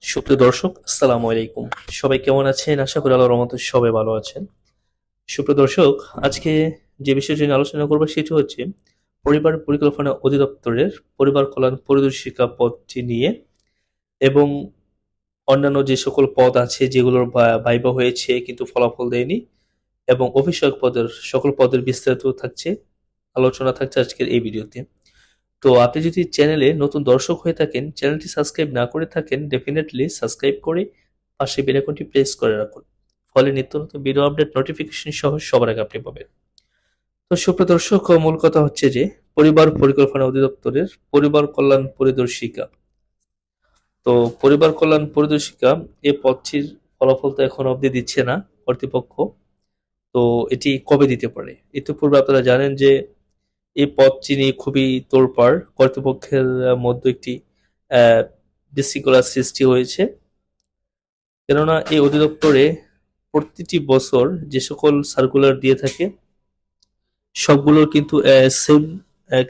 সুপ্রিয় দর্শক, আসসালামু আলাইকুম। সবাই কেমন আছেন? আশা করি আল্লাহর রহমতে সবাই ভালো আছেন। সুপ্রিয় দর্শক, আজকে যে বিষয়টি নিয়ে আলোচনা করব সেটি হচ্ছে পরিবার পরিকল্পনা অধিদপ্তরের পরিবার কল্যাণ পরিদর্শিকা পদটি নিয়ে এবং অন্যান্য যে সকল পদ আছে যেগুলোর বা- ভাইবা হয়েছে কিন্তু ফলাফল দেয়নি এবং অফিসক পদের সকল পদের বিস্তারিত থাকছে, আলোচনা থাকছে আজকের এই ভিডিওতে। তো আপনি যদি চ্যানেলে নতুন দর্শক হয়ে থাকেন, চ্যানেলটি সাবস্ক্রাইব না করে থাকেন ডেফিনেটলি সাবস্ক্রাইব করে পাশে বেল আইকনটি প্রেস করে রাখুন। ফলে নিত্য নতুন ভিডিও আপডেট নোটিফিকেশন সহ সবার আগে আপনি পাবেন। তো সুপ্রিয় দর্শক, মূল কথা হচ্ছে যে, পরিবার পরিকল্পনা অধিদপ্তরের পরিবার কল্যাণ পরিদর্শিকা। তো পরিবার কল্যাণ পরিদর্শিকা এ পদটির ফলাফল তো এখন অবধি দিচ্ছে না কর্তৃপক্ষ। তো এটি কবে দিতে পারে? ইতিপূর্বে আপনারা জানেন যে এই পদটি নিয়ে খুবই তোড়পাড়, কর্তৃপক্ষের মধ্যে একটি বিশৃঙ্খলার সৃষ্টি হয়েছে। কেননা এই অধিদপ্তরে প্রতিটি বছর যে সকল সার্কুলার দিয়ে থাকে সবগুলোর কিন্তু সেম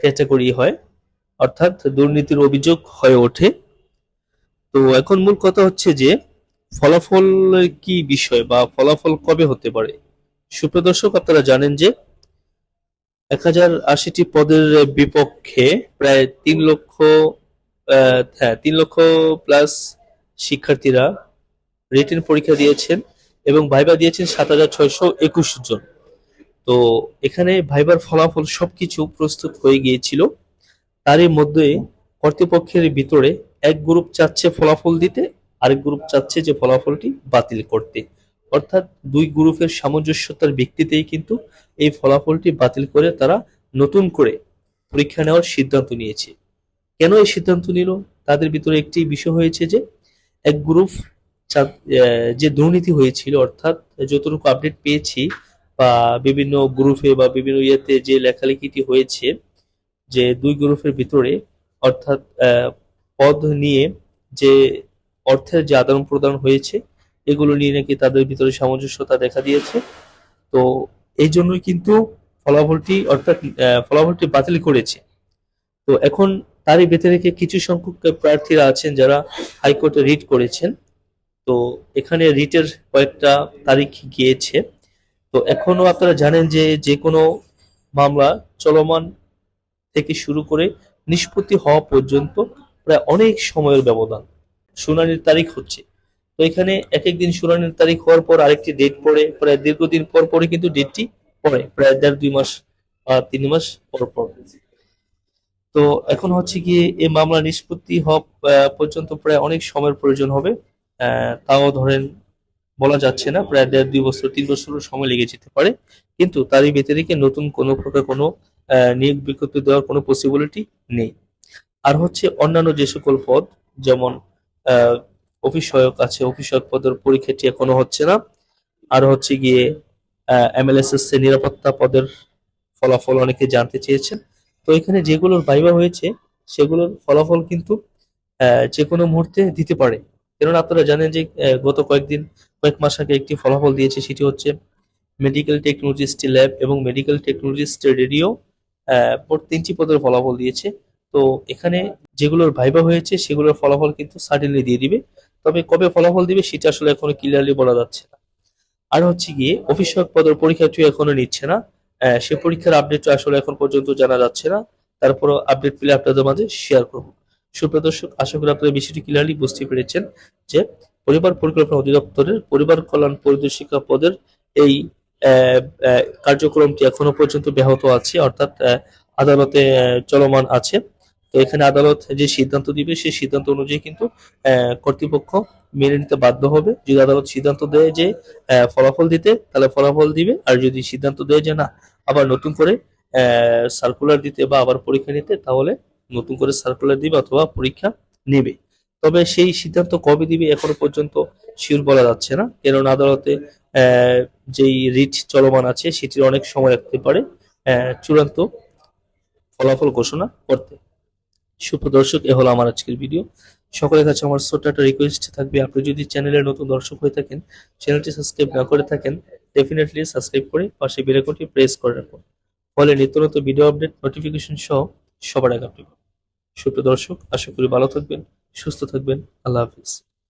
ক্যাটাগরি হয়। অর্থাৎ দুর্নীতির অভিযোগ হয়ে ওঠে। তো এখন মূল কথা হচ্ছে যে, ফলাফল কি বিষয় বা ফলাফল কবে হতে পারে? সুপ্রদর্শক আপনারা জানেন যে এক হাজার আশিটি পদের বিপক্ষে প্রায় তিন লক্ষ হ্যাঁ তিন লক্ষ প্লাস শিক্ষার্থীরা রিটেন পরীক্ষা দিয়েছেন এবং ভাইবা দিয়েছেন সাত হাজার ছয়শো একুশ জন। তো এখানে ভাইবার ফলাফল সবকিছু প্রস্তুত হয়ে গিয়েছিল। তারই মধ্যে কর্তৃপক্ষের ভিতরে এক গ্রুপ চাচ্ছে ফলাফল দিতে, আরেক গ্রুপ চাচ্ছে যে ফলাফলটি বাতিল করতে। অর্থাৎ দুই গ্রুপের সামঞ্জস্যতার ভিত্তিতেই কিন্তু এই ফলাফলটি বাতিল করে তারা নতুন করে পরীক্ষা নেওয়ার সিদ্ধান্ত নিয়েছে। কেন এই সিদ্ধান্ত নিল? তাদের ভিতরে একটি বিষয় হয়েছে যে, এক গ্রুপ যে দুর্নীতি হয়েছিল, অর্থাৎ যতটুকু আপডেট পেয়েছি বা বিভিন্ন গ্রুপে বা বিভিন্ন ইয়েতে যে লেখালেখিটি হয়েছে, যে দুই গ্রুপের ভিতরে, অর্থাৎ পদ নিয়ে যে অর্থের যে আদান প্রদান হয়েছে এগুলো নিয়ে নাকি তাদের ভিতরে সামঞ্জস্যতা দেখা দিয়েছে। তো এই জন্যই কিন্তু ফলাফলটি অর্থাৎ ফলাফলটি বাতিল করেছে। তো এখন তারই ভেতরে রেখে কিছু সংখ্যক প্রার্থীরা আছেন যারা হাইকোর্টে রিট করেছেন? তো এখানে রিটের কয়েকটা তারিখ গিয়েছে। তো এখনও আপনারা জানেন যে যে কোনো মামলা চলমান থেকে শুরু করে নিষ্পত্তি হওয়া পর্যন্ত প্রায় অনেক সময়ের ব্যবধান। শুনানির তারিখ হচ্ছে তো এখানে এক এক দিন শুনানির তারিখ হওয়ার পর আরেকটি ডেট পড়ে, প্রায় দীর্ঘদিন পর পরে কিন্তু ডেটটি পড়ে, প্রায় দেড়, দুই মাস তিন মাস পর পর। তো এখন হচ্ছে গিয়ে এই মামলা নিষ্পত্তি হওয়া পর্যন্ত প্রায় অনেক সময়ের প্রয়োজন হবে। তাও ধরেন বলা যাচ্ছে না, প্রায় দেড়, দুই বছর, তিন বছরও সময় লেগে যেতে পারে। কিন্তু তারই ভেতরে নতুন কোনো প্রকার কোনো নিয়োগ বিজ্ঞপ্তি দেওয়ার কোনো পসিবিলিটি নেই। আর হচ্ছে অন্যান্য যে সকল পদ, যেমন অফিস আছে অফিস পদের পরীক্ষাটি এখনও হচ্ছে না। আর হচ্ছে গিয়ে এমএলএসএস এর নিরাপত্তা পদের ফলাফল অনেকে জানতে চেয়েছেন। তো এখানে যেগুলোর ভাইবা হয়েছে, সেগুলোর ফলাফল কিন্তু যে কোনো মুহূর্তে দিতে পারে। কেননা আপনারা জানেন যে গত কয়েকদিন, কয়েক মাস আগে একটি ফলাফল দিয়েছে, সেটি হচ্ছে মেডিকেল টেকনোলজিস্ট ল্যাব এবং মেডিকেল টেকনোলজিস্ট রেডিও তিনটি পদের ফলাফল দিয়েছে। তো এখানে যেগুলোর ভাইবা হয়েছে, সেগুলোর ফলাফল কিন্তু সার্টেনলি দিয়ে দিবে। তবে কবে ফলাফল দিবে সেটা আসলে এখনও ক্লিয়ারলি বলা যাচ্ছে না। আর হচ্ছে গিয়ে অফিস সহায়ক পদের পরীক্ষাটিও এখনও নিচ্ছে না। সে পরীক্ষার আপডেট আসলে এখন পর্যন্ত জানা যাচ্ছে না। তারপরও আপডেট পেলে আপনাদের মাঝে শেয়ার করব। সুপ্রিয় দর্শক, আশা করি আপনারা বিষয়টি ক্লিয়ারলি বুঝতে পেরেছেন যে পরিবার পরিকল্পনা অধিদপ্তরের পরিবার কল্যাণ পরিদর্শিকা পদের এই কার্যক্রমটি এখনও পর্যন্ত ব্যাহত আছে, অর্থাৎ আদালতে চলমান আছে। এখানে আদালত যে সিদ্ধান্ত দিবে, সেই সিদ্ধান্ত অনুযায়ী কিন্তু কর্তৃপক্ষ মেনে নিতে বাধ্য হবে। যদি আদালত সিদ্ধান্ত দেয় যে ফলাফল দিতে, তাহলে ফলাফল দিবে। আর যদি সিদ্ধান্ত দেয় যে না, আবার নতুন করে সার্কুলার দিতে বা আবার পরীক্ষা নিতে, তাহলে নতুন করে সার্কুলার দিবে অথবা পরীক্ষা নেবে। তবে সেই সিদ্ধান্ত কবে দিবে এখনও পর্যন্ত শিওর বলা যাচ্ছে না। কেননা আদালতে যেই রিট চলমান আছে, সেটির অনেক সময় রাখতে পারে চূড়ান্ত ফলাফল ঘোষণা করতে। সুপ্রদর্শক, এ হলো আমার আজকের ভিডিও সকলের কাছে আমার ছোট্ট একটা রিকোয়েস্ট থাকবে, আপনি যদি চ্যানেলে নতুন দর্শক হয়ে থাকেন চ্যানেলটি সাবস্ক্রাইব না করে থাকেন ডেফিনেটলি সাবস্ক্রাইব করে পাশে বেল আইকনটি প্রেস করে রাখুন। ফলে নিত্য নতুন ভিডিও আপডেট নোটিফিকেশন সহ সবার আগে আপনি। সুপ্রিয় দর্শক আশা করি ভালো থাকবেন, সুস্থ থাকবেন, আল্লাহ হাফিজ।